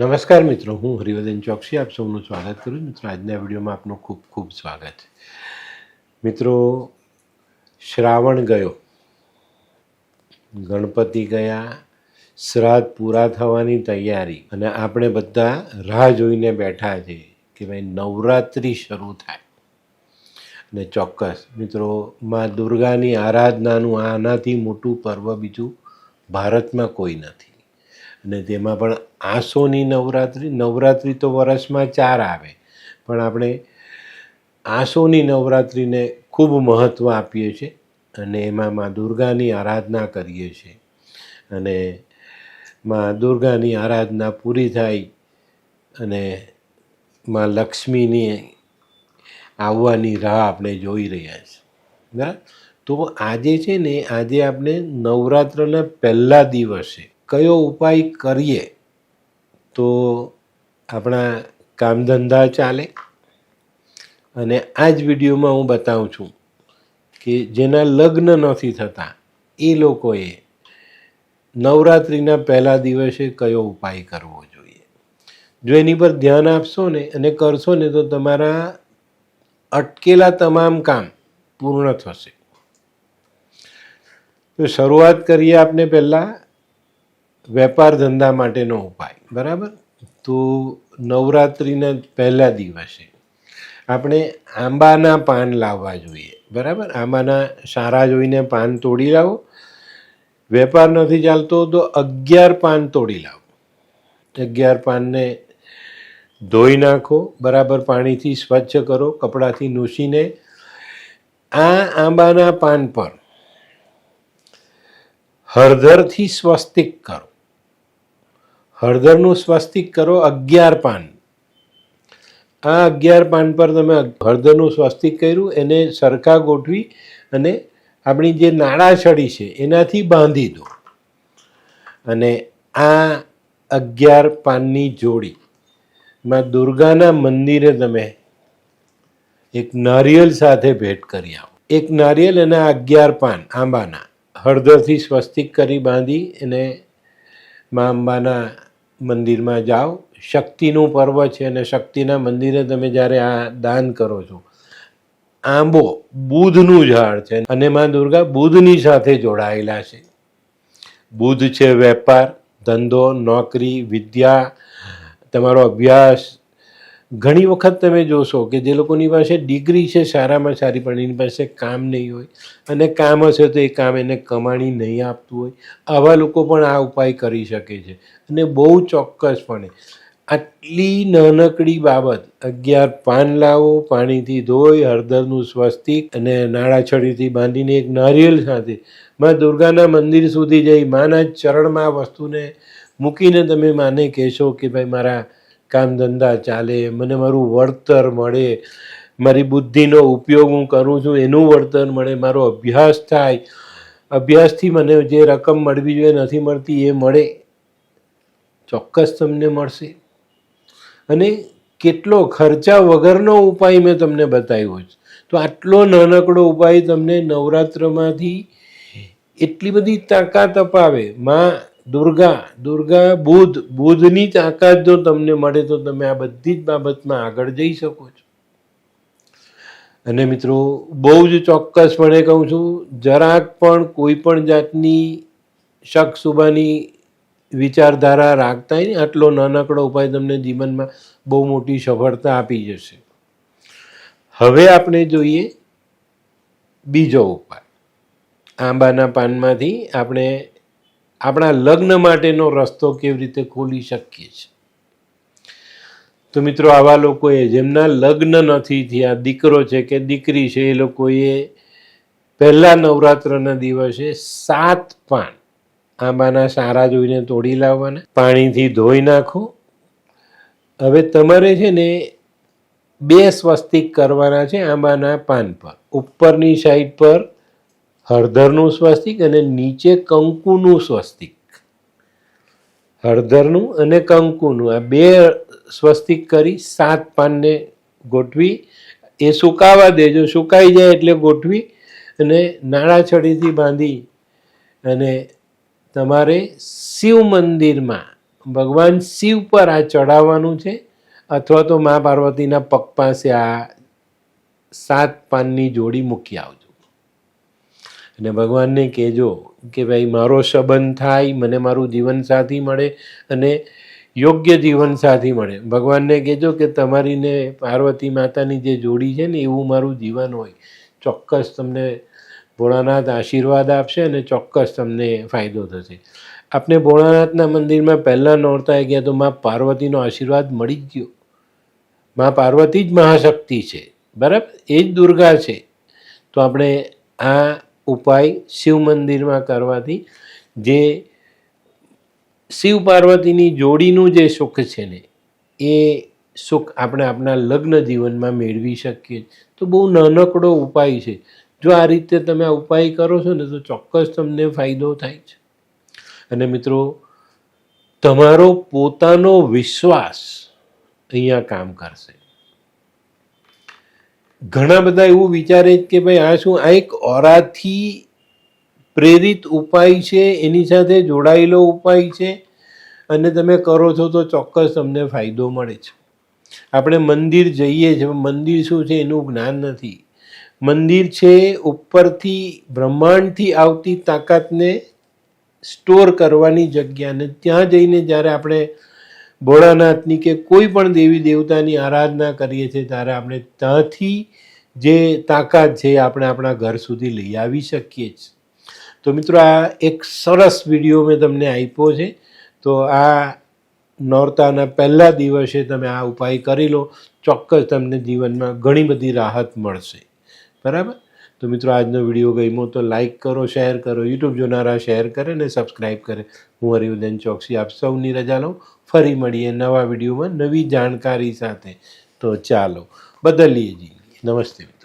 નમસ્કાર મિત્રો, હું હરિવર્ધન ચોકસી, આપ સૌનું સ્વાગત કરું છું. મિત્રો, આજના વિડીયોમાં આપનું ખૂબ ખૂબ સ્વાગત છે. મિત્રો, શ્રાવણ ગયો. ગણપતિ ગયા, શ્રાદ્ધ પૂરા થવાની તૈયારી અને આપણે બધા રાહ જોઈને બેઠા છે કે ભાઈ નવરાત્રિ શરૂ થાય. અને ચોક્કસ, મિત્રો, માં દુર્ગાની આરાધનાનું આનાથી મોટું પર્વ બીજું ભારતમાં કોઈ નથી. અને તેમાં પણ આસોની નવરાત્રિ નવરાત્રિ તો વર્ષમાં ચાર આવે. પણ આપણે આસોની નવરાત્રિને ખૂબ મહત્ત્વ આપીએ છીએ અને એમાં મા દુર્ગાની આરાધના કરીએ છીએ. અને મા દુર્ગાની આરાધના પૂરી થાય અને મા લક્ષ્મીની આવવાની રાહ આપણે જોઈ રહ્યા છીએ. બરાબર? તો આજે છે ને, આજે આપણે નવરાત્રના પહેલા દિવસે કયો ઉપાય કરીએ તો આપણા કામ ધંધા ચાલે? અને આ જ વિડીયોમાં હું બતાવું છું કે જેના લગ્ન નથી થતા, એ લોકોએ નવરાત્રિના પહેલા દિવસે કયો ઉપાય કરવો જોઈએ? જો એની પર ધ્યાન આપશો ને અને કરશો ને તો તમારા અટકેલા તમામ કામ પૂર્ણ થશે. તો શરૂઆત કરીએ આપણે પહેલાં વેપાર ધંધા માટેનો ઉપાય. બરાબર? તો નવરાત્રિના પહેલા દિવસે આપણે આંબાના પાન લાવવા જોઈએ. બરાબર? આંબાના સારા જોઈને પાન તોડી લાવો. વેપાર નથી ચાલતો તો અગિયાર પાન તોડી લાવો. અગિયાર પાનને ધોઈ નાખો, બરાબર પાણીથી સ્વચ્છ કરો, કપડાથી નૂસીને આ આંબાના પાન પર હળદરથી સ્વસ્તિક કરો. હળદરનું સ્વસ્તિક કરો અગિયાર પાન આ અગિયાર પાન પર તમે હળદરનું સ્વસ્તિક કર્યું, એને સરખા ગોઠવી અને આપણી જે નાળાછડી છે એનાથી બાંધી દો. અને આ અગિયાર પાનની જોડી માં દુર્ગાના મંદિરે તમે એક નારિયેલ સાથે ભેટ કરી આવો. એક નારિયેલ અને અગિયાર પાન આંબાના. હળદરથી સ્વસ્તિક કરી બાંધી અને મા અંબાના મંદિરમાં જાઓ. શક્તિનું પર્વ છે અને શક્તિના મંદિરે તમે જ્યારે આ દાન કરો છો, આંબો બુધનું ઝાડ છે અને મા દુર્ગા બુધની સાથે જોડાયેલા છે. બુધ છે વેપાર, ધંધો, નોકરી, વિદ્યા, તમારો અભ્યાસ ઘણી વખત તમે જોશો કે જે લોકોની પાસે ડિગ્રી છે, સારામાં સારી, પણ એની પાસે કામ નહીં હોય. અને કામ હશે તો એ કામ એને કમાણી નહીં આપતું હોય. આવા લોકો પણ આ ઉપાય કરી શકે છે. અને બહુ ચોક્કસપણે આટલી નાનકડી બાબત, અગિયાર પાન લાવો, પાણીથી ધોઈ, હળદરનું સ્વસ્તિક અને નાળાછડીથી બાંધીને એક નારિયેલ સાથે માં દુર્ગાના મંદિર સુધી જઈ, માના ચરણમાં વસ્તુને મૂકીને તમે માને કહેશો કે ભાઈ મારા કામ ધંધા ચાલે, મને મારું વળતર મળે, મારી બુદ્ધિનો ઉપયોગ હું કરું છું, એનું વળતર મળે, મારો અભ્યાસ થાય. અભ્યાસથી મને જે રકમ મળવી જોઈએ, નથી મળતી, એ મળે. ચોક્કસ તમને મળશે. અને કેટલો ખર્ચા વગરનો ઉપાય મેં તમને બતાવ્યો છે. તો આટલો નાનકડો ઉપાય તમને નવરાત્રમાંથી એટલી બધી તાકાત અપાવે. માં દુર્ગા દુર્ગા બુધ, બુધની તાકાત જો તમને મળે તો તમે આ બધી જ બાબતમાં આગળ જઈ શકો છો. અને મિત્રો, બહુ જ ચોક્કસપણે કહું છું, જરાક પણ કોઈ પણ જાતની શક શુભાની વિચારધારા રાખતા હોય આટલો નાનકડો ઉપાય તમને જીવનમાં બહુ મોટી સફળતા આપી જશે. હવે આપણે જોઈએ બીજો ઉપાય. આંબાના પાનમાંથી આપણે આપણા લગ્ન માટેનો રસ્તો કેવી રીતે ખોલી શકીએ છીએ? તો મિત્રો, આવા લોકોએ જેમના લગ્ન નથી થયા, દીકરો છે કે દીકરી છે, એ લોકોએ પહેલા નવરાત્રના દિવસે સાત પાન આંબાના સારા જોઈને તોડી લાવવાના, પાણીથી ધોઈ નાખો. હવે તમારે છે ને બે સ્વસ્તિક કરવાના છે આંબાના પાન પર. ઉપરની સાઈડ પર હળદરનું સ્વસ્તિક અને નીચે કંકુનું સ્વસ્તિક. હળદરનું અને કંકુનું આ બે સ્વસ્તિક કરી સાત પાનને ગોઠવી, એ સુકાવા દેજો. સુકાઈ જાય એટલે ગોઠવી અને નાળાછડીથી બાંધી અને તમારે શિવ મંદિરમાં ભગવાન શિવ પર આ ચડાવવાનું છે અથવા તો મા પાર્વતીના પગ પાસે આ સાત પાનની જોડી મૂકી આવજો. અને ભગવાનને કહેજો કે ભાઈ, મારો સંબંધ થાય, મને મારું જીવનસાથી મળે અને યોગ્ય જીવનસાથી મળે. ભગવાનને કહેજો કે તમારીને પાર્વતી માતાની જે જોડી છે ને, એવું મારું જીવન હોય. ચોક્કસ તમને ભોળાનાથ આશીર્વાદ આપશે અને ચોક્કસ તમને ફાયદો થશે. આપણે ભોળાનાથના મંદિરમાં પહેલાં નોરતા ગયા તો મા પાર્વતીનો આશીર્વાદ મળી જ ગયો. મા પાર્વતી જ મહાશક્તિ છે. બરાબર? એ જ દુર્ગા છે. તો આપણે આ ઉપાય શિવ મંદિરમાં કરવાથી જે શિવ પાર્વતીની જોડીનું જે સુખ છે ને, એ સુખ આપણે આપણા લગ્ન જીવનમાં મેળવી શકીએ તો બહુ નાનકડો ઉપાય છે. જો આ રીતે તમે આ ઉપાય કરો છો ને, તો ચોક્કસ તમને ફાયદો થાય છે. અને મિત્રો, તમારો પોતાનો વિશ્વાસ અહીંયા કામ કરશે. ઘણા બધા એવું વિચારે કે ભાઈ આ શું, આ એક ઓરાથી પ્રેરિત ઉપાય છે, એની સાથે જોડાયેલો ઉપાય છે, અને તમે કરો છો તો ચોક્કસ તમને ફાયદો મળે છે. આપણે મંદિર જઈએ છીએ મંદિર શું છે એનું જ્ઞાન નથી. મંદિર છે ઉપરથી, બ્રહ્માંડથી આવતી તાકાતને સ્ટોર કરવાની જગ્યા ને ત્યાં જઈને જ્યારે આપણે ભોળાનાથની કે કોઈ પણ દેવી દેવતાની આરાધના કરીએ છીએ, ત્યારે આપણે ત્યાંથી જે તાકાત છે આપણે આપણા ઘર સુધી લઈ આવી શકીએ છીએ તો મિત્રો, આ એક સરસ વીડિયો મેં તમને આપ્યો છે. તો આ નોરતાના પહેલા દિવસે તમે આ ઉપાય કરી લો, ચોક્કસ તમને જીવનમાં ઘણી બધી રાહત મળશે. બરાબર? તો મિત્રો, આજનો વીડિયો ગમ્યો તો લાઇક કરો શેર કરો યુટ્યુબ જોનારા શેર કરે ને સબસ્ક્રાઈબ કરે. હું હરિવર્ધન ચોકસી, આપ સૌની રજા લઉં. ફરી મળીએ નવા વિડીયોમાં નવી જાણકારી સાથે. તો ચાલો, બદલીએ જી. નમસ્તે.